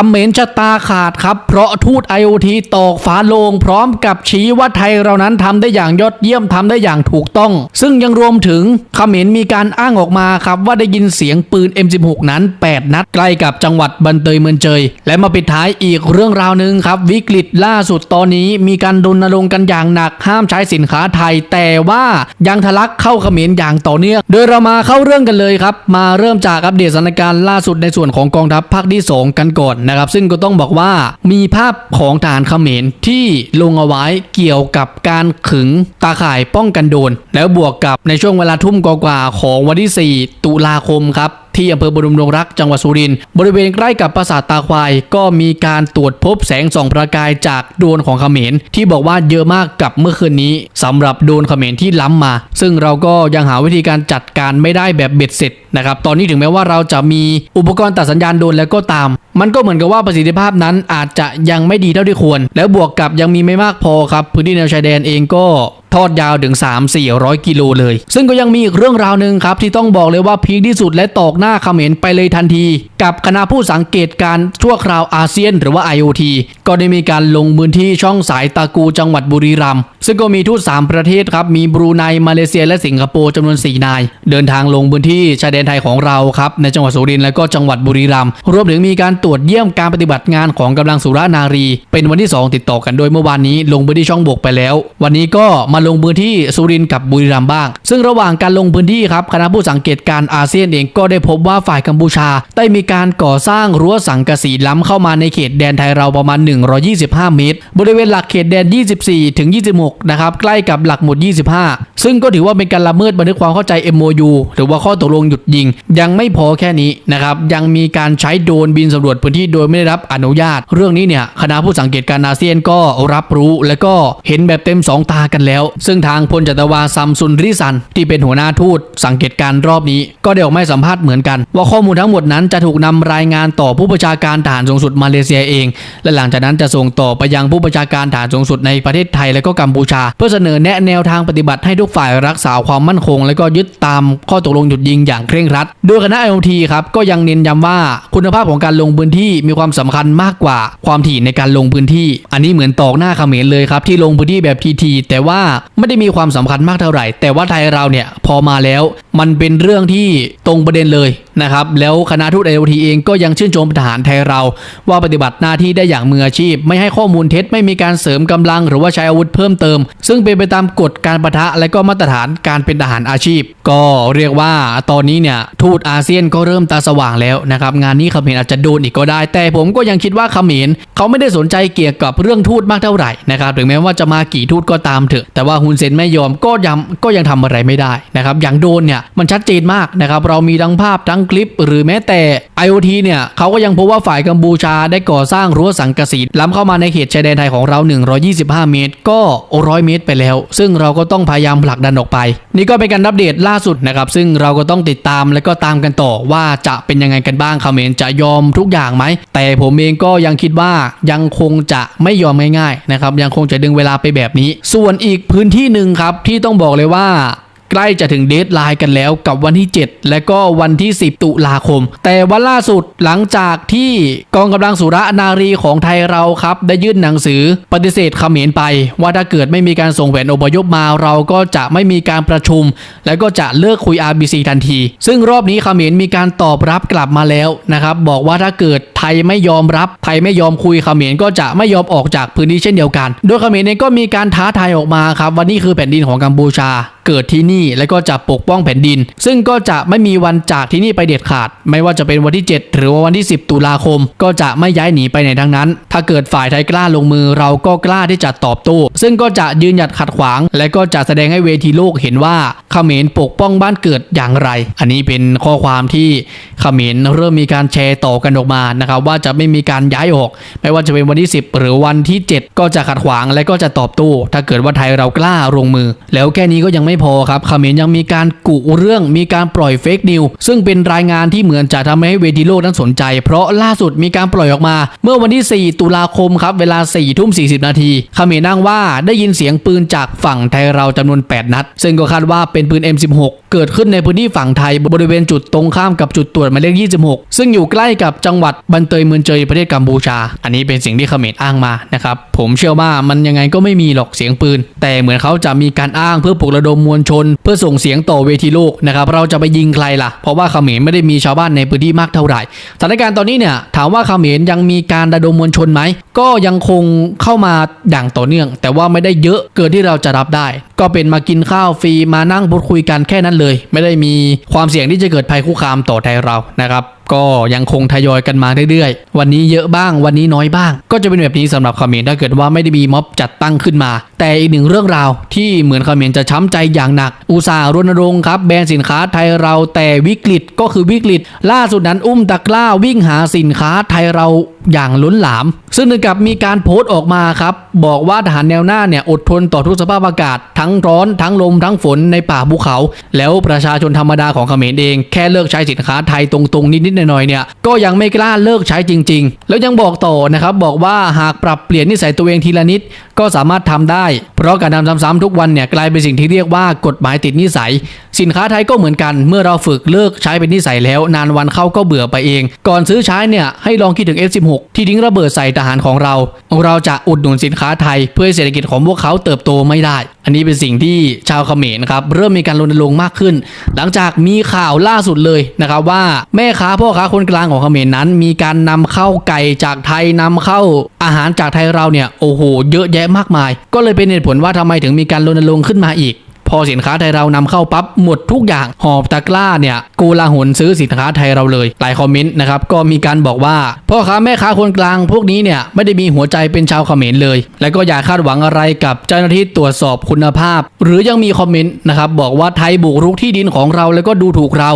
คำเขมนชะตาขาดครับ เพราะทูต IoT ตอกฝาโลง พร้อมกับชี้ว่าไทยเรานั้นทำได้อย่างยอดเยี่ยมทำได้อย่างถูกต้อง ซึ่งยังรวมถึงเขมรมีการอ้างออกมาครับว่าได้ยินเสียงปืน M16 นั้น 8 นัดใกล้กับจังหวัดบันเตยเมืองเจย และมาปิดท้ายอีกเรื่องราวหนึ่งครับวิกฤตล่าสุดตอนนี้มีการดนรงค์กันอย่างหนักห้ามใช้สินค้าไทย แต่ว่ายังทะลักเข้าเขมรอย่างต่อเนื่อง โดยเรามาเข้าเรื่องกันเลยครับ มาเริ่มจากอัปเดตสถานการณ์ล่าสุดในส่วนของกองทัพภาคที่ 2 กันก่อนนะครับ ซึ่งก็ต้องบอกว่ามีภาพของทหารเขมรที่ลงเอาไว้เกี่ยวกับการขึงตาข่ายป้องกันโดน แล้วบวกกับในช่วงเวลาทุ่มกว่าของวันที่ 4 ตุลาคมครับ ที่อำเภอบรมดงรักจังหวัดสุรินทร์บริเวณใกล้กับปราสาทตาควาย ก็มีการตรวจพบแสงส่องประกายจากโดนของเขมรที่บอกว่าเยอะมากกับเมื่อคืนนี้สำหรับโดนเขมรที่ล้ำมา ซึ่งเราก็ยังหาวิธีการจัดการไม่ได้แบบเบ็ดเสร็จนะครับตอนนี้ถึงแม้ว่าเราจะมีอุปกรณ์ตัดสัญญาณโดนแล้วก็ตาม มันก็เหมือนกับว่าประสิทธิภาพนั้นอาจจะยังไม่ดีเท่าที่ควร แล้วบวกกับยังมีไม่มากพอครับพื้นที่แนวชายแดนเองก็ ทอดยาวถึง 3 400 กิโลเลย ซึ่งก็ยังมีอีกเรื่องราวหนึ่งครับ ที่ต้องบอกเลยว่าพีคที่สุดและตอกหน้าเขมรไปเลยทันที กับคณะผู้สังเกตการณ์ชั่วคราวอาเซียน หรือว่า IoT ก็ได้มีการลงพื้นที่ช่องสายตากูจังหวัดบุรีรัมย์ ซึ่งก็มีทูต 3 ประเทศครับ มีบรูไน มาเลเซีย และสิงคโปร์จำนวน 4 นาย เดินทางลงพื้นที่ชายแดนไทยของเราครับ ในจังหวัดสุรินทร์และก็จังหวัดบุรีรัมย์ รวมถึงมีการตรวจเยี่ยมการปฏิบัติงานของกำลังสุรานารี เป็นวันที่ 2 ติดต่อกันโดยเมื่อวานนี้ลงพื้นที่ช่องบกไปแล้ว วันนี้ก็มาลงพื้นที่สุรินทร์กับบุรีรัมย์บ้าง ซึ่งระหว่างการลงพื้นที่ครับ คณะผู้สังเกตการอาเซียนเองก็ได้พบว่าฝ่ายกัมพูชา ได้มีการก่อสร้างรั้วสังกะสีล้ำเข้ามาในเขตแดนไทยเราประมาณ 125 เมตร บริเวณหลักเขตแดน 24 ถึง 26นะครับ ใกล้กับหลักหมุด 25 ซึ่งก็ถือว่าเป็นการละเมิดบันทึกความเข้าใจ MOU หรือว่าข้อตกลงหยุดยิง ยังไม่พอแค่นี้นะครับ ยังมีการใช้โดรนบินสำรวจพื้นที่โดยไม่ได้รับอนุญาต เรื่องนี้เนี่ยคณะผู้สังเกตการณ์อาเซียนก็รับรู้ และก็เห็นแบบเต็มสองตากันแล้ว ซึ่งทางพลจัตวาซัมซุนริซัน ที่เป็นหัวหน้าทูตสังเกตการณ์รอบนี้ ก็ได้ออกมาสัมภาษณ์เหมือนกัน ว่าข้อมูลทั้งหมดนั้นจะถูกนำรายงานต่อผู้บัญชาการทหารสูงสุดมาเลเซียเอง และหลังจากนั้นจะส่งต่อไปยังผู้บัญชาการทหารสูงสุดในประเทศไทยและก็กัมพูชา เพื่อเสนอแนะแนวทางปฏิบัติให้ทุกฝ่ายรักษาความมั่นคง และก็ยึดตามข้อตกลงหยุดยิงอย่างเคร่งครัด โดยคณะ IOT ครับก็ยังเน้นย้ำว่าคุณภาพของการลงพื้นที่มีความสำคัญมากกว่าความถี่ในการลงพื้นที่ อันนี้เหมือนตอกหน้าเขมรเลยครับที่ลงพื้นที่แบบทีๆแต่ว่าไม่ได้มีความสำคัญมากเท่าไหร่ แต่ว่าไทยเราเนี่ยพอมาแล้วมันเป็นเรื่องที่ตรงประเด็นเลยนะครับแล้วคณะทูต IOT เองก็ยังชื่นชมทหารไทยเรา ว่าปฏิบัติหน้าที่ได้อย่างมืออาชีพ ไม่ให้ข้อมูลเท็จไม่มีการเสริมกำลัง หรือว่าใช้อาวุธเพิ่มเติมซึ่งเป็นไปตามกฎการประทะและก็มาตรฐานการเป็นทหารอาชีพ ก็เรียกว่าตอนนี้เนี่ยทูตอาเซียนก็เริ่มตาสว่างแล้วนะครับงานนี้เขมรอาจจะโดนอีกก็ได้ แต่ผมก็ยังคิดว่าเขมรเขาไม่ได้สนใจเกี่ยวกับเรื่องทูตมากเท่าไหร่นะครับถึงแม้ว่าจะมากี่ทูตก็ตามเถอะ แต่ว่าฮุนเซนไม่ยอมก็ยังก็ยังทำอะไรไม่ได้นะครับอย่างโดนเนี่ยมันชัดเจนมากนะครับเรามีทั้งภาพทั้งคลิป หรือแม้แต่ IoT เนี่ยเขาก็ยังพบว่าฝ่ายกัมพูชาได้ก่อสร้างรั้วสังกะสีล้ำเข้ามาในเขตชายแดนไทยของเรา 125 เมตร ก็100 เมตรไปแล้ว ซึ่งเราก็ต้องพยายามผลักดันออกไป นี่ก็เป็นการอัปเดตล่าสุดนะครับ ซึ่งเราก็ต้องติดตามและก็ตามกันต่อว่าจะเป็นยังไงกันบ้างเขมรจะยอมทุกอย่างไหม แต่ผมเองก็ยังคิดว่ายังคงจะไม่ยอมง่ายๆนะครับยังคงจะดึงเวลาไปแบบนี้ ส่วนอีกพื้นที่หนึ่งครับที่ต้องบอกเลยว่า ใกล้จะถึงเดทไลน์กันแล้วกับวันที่ 7 และก็วันที่ 10 ตุลาคม แต่วันล่าสุดหลังจากที่กองกำลังสุรนารีของไทยเราครับ ได้ยื่นหนังสือปฏิเสธเขมรไป ว่าถ้าเกิดไม่มีการส่งแผนอพยพมาเราก็จะไม่มีการประชุม และก็จะเลิกคุย RBC ทันที ซึ่งรอบนี้เขมรมีการตอบรับกลับมาแล้วนะครับบอกว่าถ้าเกิดไทยไม่ยอมรับไทยไม่ยอมคุยเขมรก็จะไม่ยอมออกจากพื้นที่เช่นเดียวกัน โดยเขมรเองก็มีการท้าทายออกมาครับว่านี่คือแผ่นดินของกัมพูชา เกิดที่นี่ และก็จะปกป้องแผ่นดิน ซึ่งก็จะไม่มีวันจากที่นี่ไปเด็ดขาด ไม่ว่าจะเป็นวันที่ 7 หรือว่าวันที่ 10 ตุลาคม ก็จะไม่ย้ายหนีไปไหนทั้งนั้น ถ้าเกิดฝ่ายไทยกล้าลงมือเราก็กล้าที่จะตอบโต้ซึ่งก็จะยืนหยัดขัดขวาง และก็จะแสดงให้เวทีโลกเห็นว่าเขมรปกป้องบ้านเกิดอย่างไร อันนี้เป็นข้อความที่เขมรเริ่มมีการแชร์ต่อกันออกมานะครับว่าจะไม่มีการย้ายออก ไม่ว่าจะเป็นวันที่ 10 หรือวันที่ 7 ก็จะขัดขวางและก็จะตอบโต้ถ้าเกิดว่าไทยเรากล้าลงมือ แล้วแค่นี้ก็ยังไม่พอครับเขมรยังมีการกุเรื่องมีการปล่อยเฟกนิวซึ่งเป็นรายงานที่เหมือนจะทำให้เวทีโลกนั้นสนใจ เพราะล่าสุดมีการปล่อยออกมา เมื่อวันที่ 4 ตุลาคมครับเวลา4ทุ่ม40 นาทีเขมรอ้างว่าได้ยินเสียงปืนจากฝั่งไทยเราจำนวน 8 นัด ซึ่งก็คาดว่าเป็นปืน M16 เกิดขึ้นในพื้นที่ฝั่งไทยบริเวณจุดตรงข้ามกับจุดตรวจหมายเลข 26 ซึ่งอยู่ใกล้กับจังหวัดบันเตยเมืองเจยประเทศกัมพูชา อันนี้เป็นสิ่งที่เขมรอ้างมานะครับผมเชื่อว่ามันยังไงก็ไม่มีหรอกเสียงปืน แต่เหมือนเขาจะมีการอ้างเพื่อปลุกระดมมวลชน เพื่อส่งเสียงต่อเวทีโลกนะครับเราจะไปยิงใครล่ะ เพราะว่าเขมรไม่ได้มีชาวบ้านในพื้นที่มากเท่าไหร่สถานการณ์ตอนนี้เนี่ยถามว่าเขมรยังมีการระดมมวลชนไหมก็ยังคงเข้ามาอย่างต่อเนื่อง แต่ว่าไม่ได้เยอะเกินที่เราจะรับได้ ก็เป็นมากินข้าวฟรีมานั่งพูดคุยกันแค่นั้นเลย ไม่ได้มีความเสี่ยงที่จะเกิดภัยคุกคามต่อไทยเรานะครับก็ยังคงทยอยกันมาเรื่อยๆ วันนี้เยอะบ้าง วันนี้น้อยบ้าง ก็จะเป็นแบบนี้สำหรับเขมรถ้าเกิดว่าไม่ได้มีม็อบจัดตั้งขึ้นมา แต่อีกหนึ่งเรื่องราวที่เหมือนเขมรจะช้ำใจอย่างหนัก อุตสาห์รณรงค์ครับแบรนด์สินค้าไทยเราแต่วิกฤตก็คือวิกฤต ล่าสุดนั้นอุ้มตะกร้าวิ่งหาสินค้าไทยเรา อย่างล้นหลาม ซึ่งถึงกับมีการโพสต์ออกมาครับ บอกว่าทหารแนวหน้าเนี่ยอดทนต่อทุกสภาพอากาศ ทั้งร้อนทั้งลมทั้งฝนในป่าภูเขา แล้วประชาชนธรรมดาของเขมรเองแค่เลิกใช้สินค้าไทยตรงๆ นิดๆหน่อยๆเนี่ยก็ยังไม่กล้าเลิกใช้จริง ๆ แล้วยังบอกต่อนะครับบอกว่าหากปรับเปลี่ยนนิสัยตัวเองทีละนิด ก็สามารถทำได้ เพราะการทำซ้ำๆทุกวันเนี่ยกลายเป็นสิ่งที่เรียกว่ากฎหมายติดนิสัย สินค้าไทยก็เหมือนกัน เมื่อเราฝึกเลิกใช้เป็นนิสัยแล้ว นานวันเข้าก็เบื่อไปเอง ก่อนซื้อใช้เนี่ยให้ลองคิดถึง F16 ที่ทิ้งระเบิดใส่ทหารของเรา เราจะอุดหนุนสินค้าไทย เพื่อให้เศรษฐกิจของพวกเขาเติบโตไม่ได้ อันนี้เป็นสิ่งที่ชาวเขมรครับเริ่มมีการรณรงค์มากขึ้น หลังจากมีข่าวล่าสุดเลยนะครับว่าแม่ค้าพ่อค้าคนกลางของเขมรนั้น มีการนำเข้าไก่จากไทยนำเข้าอาหารจากไทยเราเนี่ยโอ้โหเยอะแยะมากมาย ก็เลยเป็นเหตุผลว่าทำไมถึงมีการรณรงค์ขึ้นมาอีก พอสินค้าไทยเรานำเข้าปั๊บหมดทุกอย่างหอบตะกร้าเนี่ยกูลาหนซื้อสินค้าไทยเราเลยหลายคอมเมนต์นะครับก็มีการบอกว่าพ่อค้าแม่ค้าคนกลางพวกนี้เนี่ยไม่ได้มีหัวใจเป็นชาวเขมรเลย และก็อย่าคาดหวังอะไรกับเจ้าหน้าที่ตรวจสอบคุณภาพ หรือยังมีคอมเมนต์นะครับบอกว่าไทยบุกรุกที่ดินของเราแล้วก็ดูถูกเรา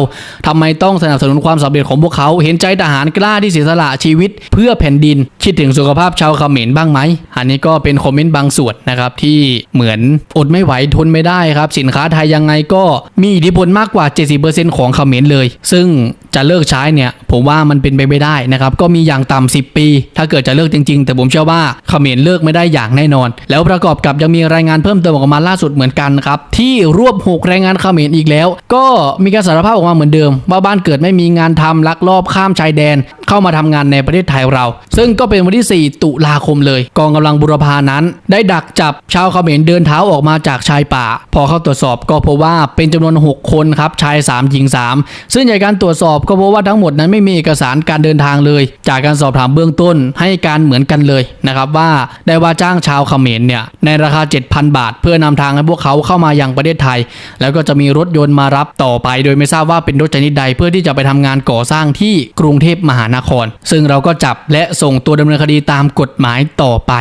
ทำไมต้องสนับสนุนความสำเร็จของพวกเขาเห็นใจทหารกล้าที่เสียสละชีวิต เพื่อแผ่นดิน คิดถึงสุขภาพชาวเขมรบ้างไหมอันนี้ก็เป็นคอมเมนต์บางส่วนนะครับที่เหมือนอดไม่ไหวทนไม่ได้ครับสินค้าไทยยังไงก็มีอิทธิพลมากกว่า 70%ของเขมรเลย ซึ่งจะเลิกใช้เนี่ยผมว่ามันเป็นไปไม่ได้นะครับก็มีอย่างต่ำ10 ปี ถ้าเกิดจะเลิกจริงๆ แต่ผมเชื่อว่าเขมรเลิกไม่ได้อย่างแน่นอน แล้วประกอบกับยังมีรายงานเพิ่มเติมออกมาล่าสุดเหมือนกันครับที่รวบหกแรงงานเขมรอีกแล้ว ก็มีการสารภาพออกมาเหมือนเดิม ว่าบ้านเกิดไม่มีงานทำลักลอบข้ามชายแดน เข้ามาทำงานในประเทศไทยเรา ซึ่งก็เป็นวันที่ 4 ตุลาคมเลย กองกำลังบุรพานั้น ได้ดักจับชาวเขมรเดินเท้าออกมาจากชายป่า พอเข้าตรวจสอบก็พบว่าเป็นจำนวน 6 คนครับชาย 3 หญิง 3 ซึ่งจากการตรวจสอบก็พบว่าทั้งหมดนั้นไม่มีเอกสารการเดินทางเลย จากการสอบถามเบื้องต้นให้การเหมือนกันเลยนะครับว่าได้ว่าจ้างชาวเขมรเนี่ยในราคา 7,000 บาท เพื่อนำทางให้พวกเขาเข้ามายังประเทศไทย แล้วก็จะมีรถยนต์มารับต่อไป โดยไม่ทราบว่าเป็นรถชนิดใดเพื่อที่จะไปทำงานก่อสร้างที่กรุงเทพมหานคร ซึ่งเราก็จับและส่งตัวดำเนินคดีตามกฎหมายต่อไป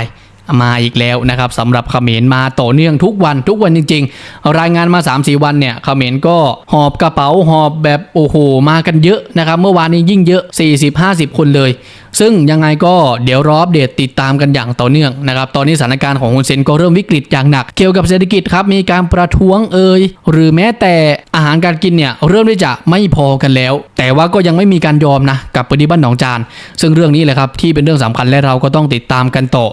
มาอีกแล้วนะครับสำหรับเขมรมาต่อเนื่องทุกวันทุกวันจริง ๆ รายงานมา 3-4 วันเนี่ยเขมรก็หอบกระเป๋าหอบแบบโอ้โหมากันเยอะนะครับ เมื่อวานนี้ยิ่งเยอะ 40-50 คนเลย ซึ่งยังไงก็เดี๋ยวรออัปเดตติดตามกันอย่างต่อเนื่องนะครับ ตอนนี้สถานการณ์ของฮุนเซนก็เริ่มวิกฤตอย่างหนัก เกี่ยวกับเศรษฐกิจครับ มีการประท้วงเอ่ยหรือแม้แต่อาหารการกินเนี่ยเริ่มที่จะไม่พอกันแล้ว แต่ว่าก็ยังไม่มีการยอมนะกับปฏิบัติหนองจาน ซึ่งเรื่องนี้แหละครับที่เป็นเรื่องสำคัญและเราก็ต้องติดตามกันต่อ